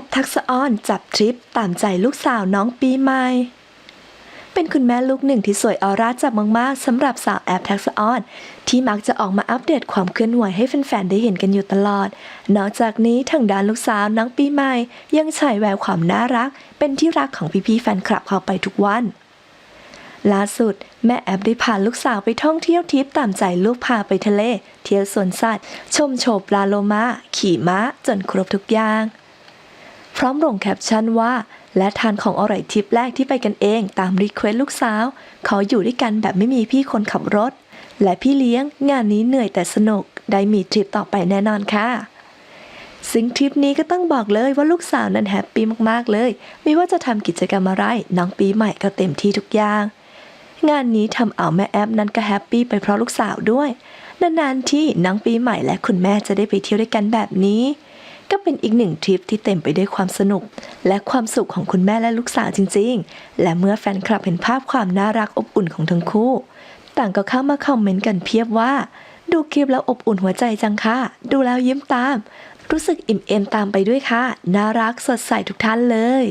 ปทักษออนจับทริปตามใจลูกสาวน้องปีใหม่ เป็นคุณแม่ลูกหนึ่งที่สวยออร่าจับมากๆสำหรับสาวแอปทักษออน ที่มักจะออกมาอัปเดตความเคลื่อนไหวให้แฟนๆได้เห็นกันอยู่ตลอด นอกจากนี้ทางด้านลูกสาวน้องปีใหม่ ยังฉายแววความน่ารัก เป็นที่รักของพี่ๆแฟนคลับเข้าไปทุกวันล่าสุด แม่แอปได้พาลูกสาวไปท่องเที่ยวทริปตามใจลูกพาไปทะเล เที่ยวสวนสัตว์ ชมโฉบปลาโลมา ขี่ม้าจนครบทุกอย่าง พร้อมลงแคปชั่นว่า และทานของอร่อยทริปแรกที่ไปกันเองตามรีเควสลูกสาว ขออยู่ด้วยกันแบบไม่มีพี่คนขับรถ และพี่เลี้ยงงานนี้เหนื่อยแต่สนุก ได้มีทริปต่อไปแน่นอนค่ะซึ่งทริปนี้ก็ต้องบอกเลยว่าลูกสาวนั้นแฮปปี้มากๆเลย ไม่ว่าจะทำกิจกรรมอะไรน้องปีใหม่ก็เต็มที่ทุกอย่าง งานนี้ทำเอาแม่แอปนั้นก็แฮปปี้ไปเพราะลูกสาวด้วย นานๆที่น้องปีใหม่และคุณแม่จะได้ไปเที่ยวด้วยกันแบบนี้ ก็เป็นอีกหนึ่งทริปที่เต็มไปด้วยความสนุก และความสุขของคุณแม่และลูกสาวจริง ๆ และเมื่อแฟนคลับเห็นภาพความน่ารักอบอุ่นของทั้งคู่ ต่างก็เข้ามาคอมเมนต์กันเพียบว่า ดูคลิปแล้วอบอุ่นหัวใจจังค่ะ ดูแล้วยิ้มตาม รู้สึกอิ่มเอมตามไปด้วยค่ะ น่ารักสดใสทุกท่านเลย